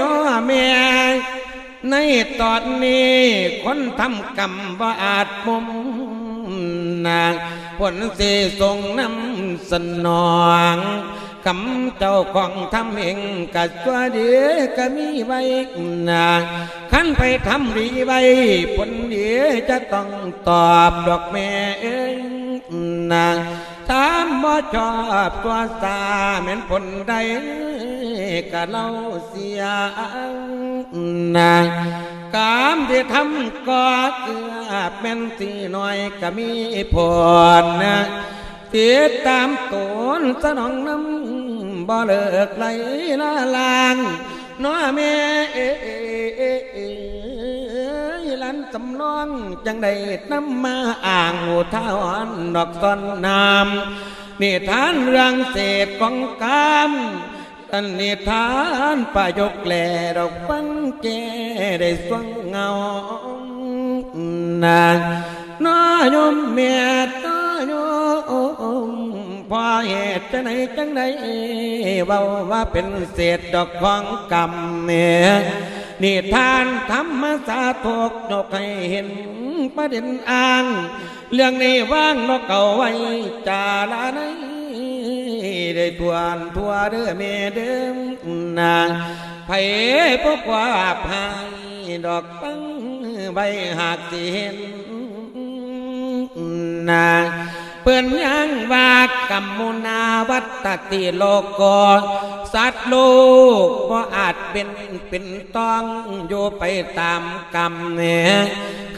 น้อแม่ในตอนนี้คนทำกรรมว่าอาจมุมนางผลสีทรงน้ำสนองคำเจ้าของทำเองกัตัวเดียก็มีไว้นาขันไปทำดีไว้ผลเดียจะต้องตอบดอกแม่เองนางถามบ่ชอบตัวสาเหม็นผลใด ก็เล่าเสียนากามที่ทำก็เกือบเป็นสีน้อยก็มีผลนะติดตามตนสนองน้ำบ่เลิกไหลละลางน้อแม่เอ้ยลันสำนองจังได้นำมาอ่างอุทาหรณ์ดอกต้นน้ำนิทานเรื่องเศษของกาม ตันนิทานประยกแลดอกฟังแกได้สวงเงานางน้อยมเมียน้อยมพอเหตุจะไหนจังใดเบาว่าเป็นเศษดอกของกรรมเมียนิทานธรรมสาทกยกให้เห็นประเด็นอ่าง เรื่องนี้ว่างนกเก่าไว้จาลาใน ได้ทวนทั่วเด้อเมเดิมนางไผ่พบว่าพายดอกปังใบหากสิเห็นนางเพื่อนยังว่ากรรมมุนาวัตติโลกกสัตว์โลกก็อาจเป็นเป็นต้องอยู่ไปตามกรรมเนี่ย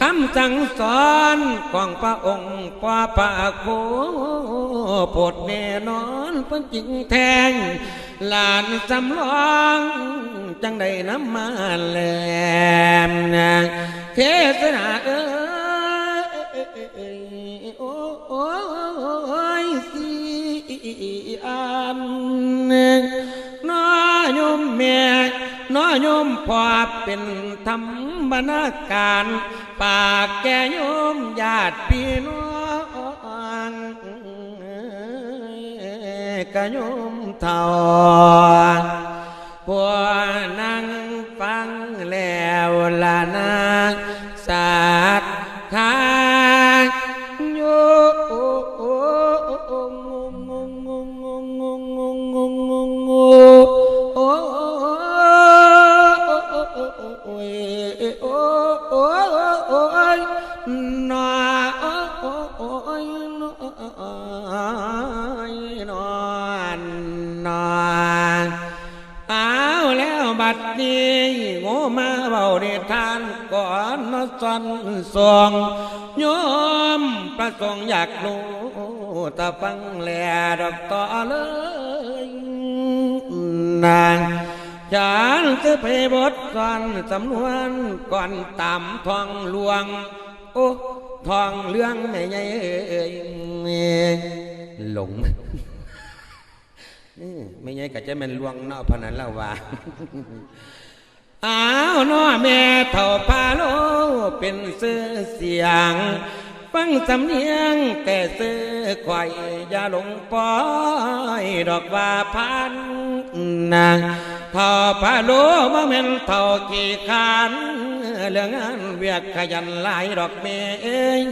คำสั่งสอนของพระองค์พระพระโคโปรดแน่นอนเพิ่นจริงแทงหลานสำรองจังได้น้ำมาแลมเทศนาเอ้ เป็นธรรมนาการ ปากแกโยมญาติพี่น้องกะโยมเท่าพวนั่งฟังแล้วละนา บัดนี้โงมาเบาเดทานก่อนนสันสองโยมประสงค์อยากรู้ตาฟังแลดอกต่อเลยนางฉันจะไปบทก่อนสำนวนก่อนตามทองหลวง โอ้ทองเรื่องไม่ใหญ่เอ้ยหลง ไม่ไงก็จะเป็นลวงเนอกพนันเล่าว่าอ้าวน้อแม่เท่าพาโลเป็นเสื้อเสียง ฟังสำเนียงแต่เสื้อควายอย่าหลงปอยดอกว่าพันนางเท่าพาโลมาเม่นเท่ากี่ขันเรื่องงานเวียกขยันหลายดอกแม่เอ้ย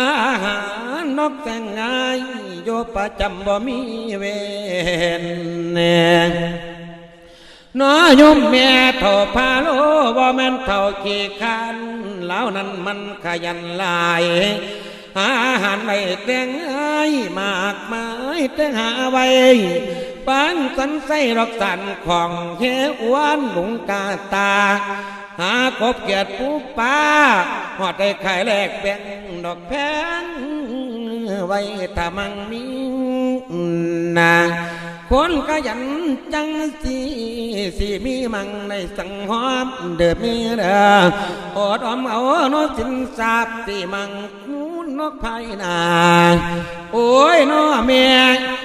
อาหารนกแต่งงายโยประจำบ่มีเวนแน่น้อยมแม่เท่าพาโลบ่แม่นเท่าขี้คันเหล่านั้นมันขยันลายอาหารไม่แต่งงายมากมายแต่งหาไว้ปานสันไส้ดอกสันของเฮอ้วนหลุงกาตา หาคบเกียรติปูป้าหอดได้ขายแลกแบ่งดอกแพงไว้ถ้ามังมีนาคนขยันจังสีสีมีมังในสังหอมเดือมีเด้ออดออมเอาโนสินสาบสีมัง นกไผ่นาโอ้ยน้อเมีย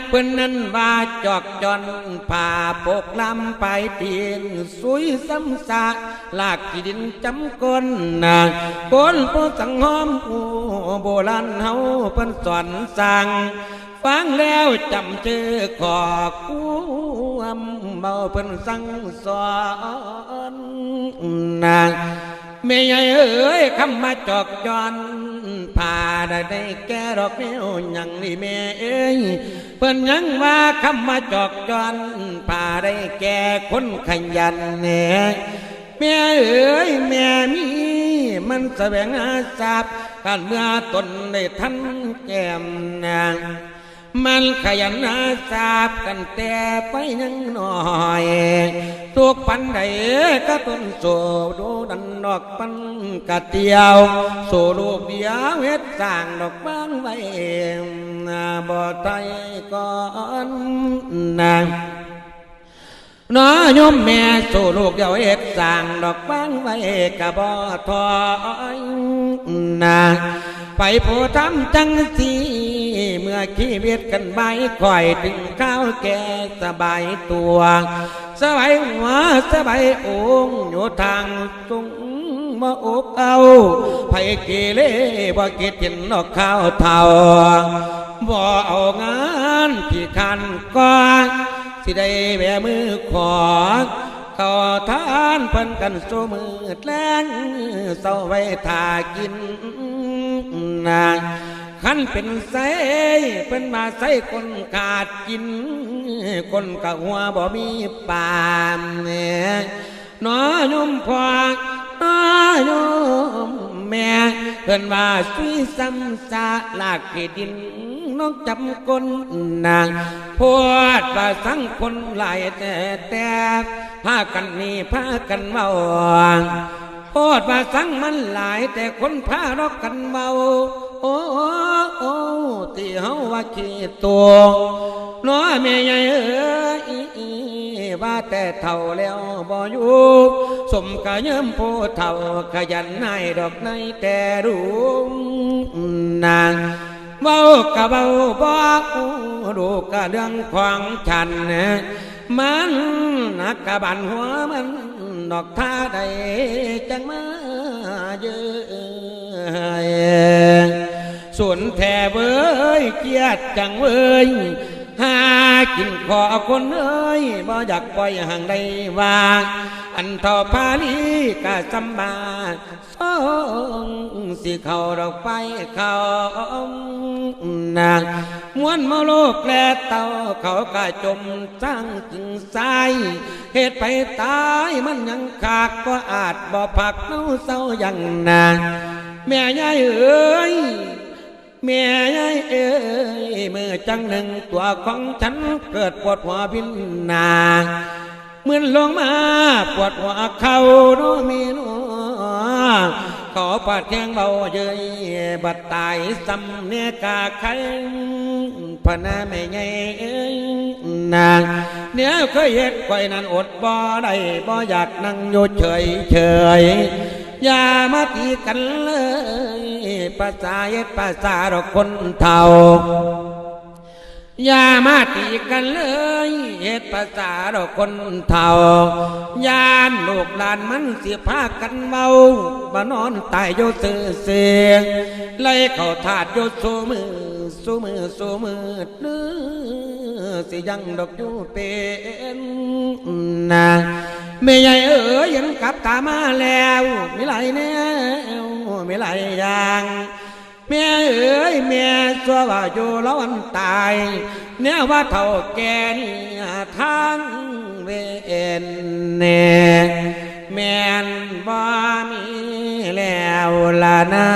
เพิ่นนั้นว่าจอกจอนผ่าปกลำไปตีนสุยซ้ำสาลากที่ดินจำก้นนาคนผู้สังหอมผู้โบราณเฮาเพิ่นสอนสั่งฟังแล้วจำเจอขอความเบาเพิ่นสั่งสอนนาง แม่ใหญ่เอ้ยคำมาจอกจอนผ่าได้แก่ดอกแนวยังนี่แม่เอ้ยเพิ่นยังว่าคำมาจอกจอนผ่าได้แก่คนขยันเนี่ยแม่เอ๋ยแม่มีมันแสวงหาทรัพย์การเมื่อตนได้ทันแก้มนาง มันขยันหาทรัพย์กันแต่ไปยังน้อยทุกปันใดก็ต้นโซดูดันดอกปันกะเตียวโซลูกเดียวเฮ็ดสร้างดอกบางไว้บ่ไทยก่อนนางน้อยมแม่สู่ลูกเดียวเอ็ดสร้างดอกบางไว้กะบ่ทอยนาไปผู้ทำจังสี เมื่อชีวิตกันใบคอยถึงข้าวแก่สบายตัวสบายหัวสบายองค์อยู่ทางสูงมาอกเอาไผเกเรบ่คิดเห็นดอกข้าวเท่าบ่เอางานที่คันก่อนสิได้แบมือขอเขาทานเพิ่นกันโซมืดแรงเศร้าไว้ทากินนา ขันเป็นไสเป็นมาใส่คนขาดกิน คนกะหัวบ่มีปามเนี่ยน้อยมพอน้อยมแม่เพิ่นว่าสุยซ้ำซาลากเกดินน้องจำคนนางพวดว่าสังคนหลายแต่แต่พากันนี่พากันเมา โพดว่าสั่งมันหลายแต่คนพารอกกันเมาโอ้โอ้โอ้ที่เฮาว่าขี้ตัวน้อแม่ใหญ่เอ้ยว่าแต่เท่าแล้วบ่อยู่สมกะเยิ้มผู้เท่าขยันนายดอกในแต่รู้นางเบากะเบาบอกดูกะเรื่องของฉัน มันนักกะบันหัวมัน ดอกท่าใดจังมาเยอะส่วนแท่เว้ยเกียดจังเว้ย หากินขอคนเอ้ยบ่อยากปล่อยห่างใดว่า อันทอพาลีกะสำบาสองสิเขาดอกไปเขานางมวนมาโลกแลเต่าเขากะจมสร้างจึงสายเหตุไปตายมันยังขากก็อาจบ่ผักเน่าเศร้าอย่างนางแม่ยายเอ้ย แม่ยายเอ้ยเมื่อจังหนึ่งตัวของฉันเกิดปวดหัวพินนาเหมือนลงมาปวดหัวเข่าโนมีโนขอปาดแข้งเบาเยยบัดตายสำเนียกาไข่พนาแม่ใหญ่เอ้ยนางเนี่ยเคยเฮ็ดไว้นั้นอดบ่ได้บ่อยากนั่งอยู่เฉยเฉยอย่ามาตีกันเลย ภาษาเย็ดภาษาคนเท่าอย่ามาตีกันเลยเฮ็ดภาษาดอกคนเท่ายานลูกหลานมันเสียพากันเมาบานอนตายโยสื่อเสียงไล่เข้าถาดโยสูมือสูมือสูมือเนื้อสิยังดอกอยู่เป็นนาไม่ใหญ่เอ๋ยยังกลับตามาแล้วไม่ไหลแนว ม่หลายอย่างแม่เอ๋ยแม่สัวว่าอยู่แล้วมันตาย เนี่ยว่าเท่าแก่นี่ทางเวนเนแม่นบ่มีแล้วละนา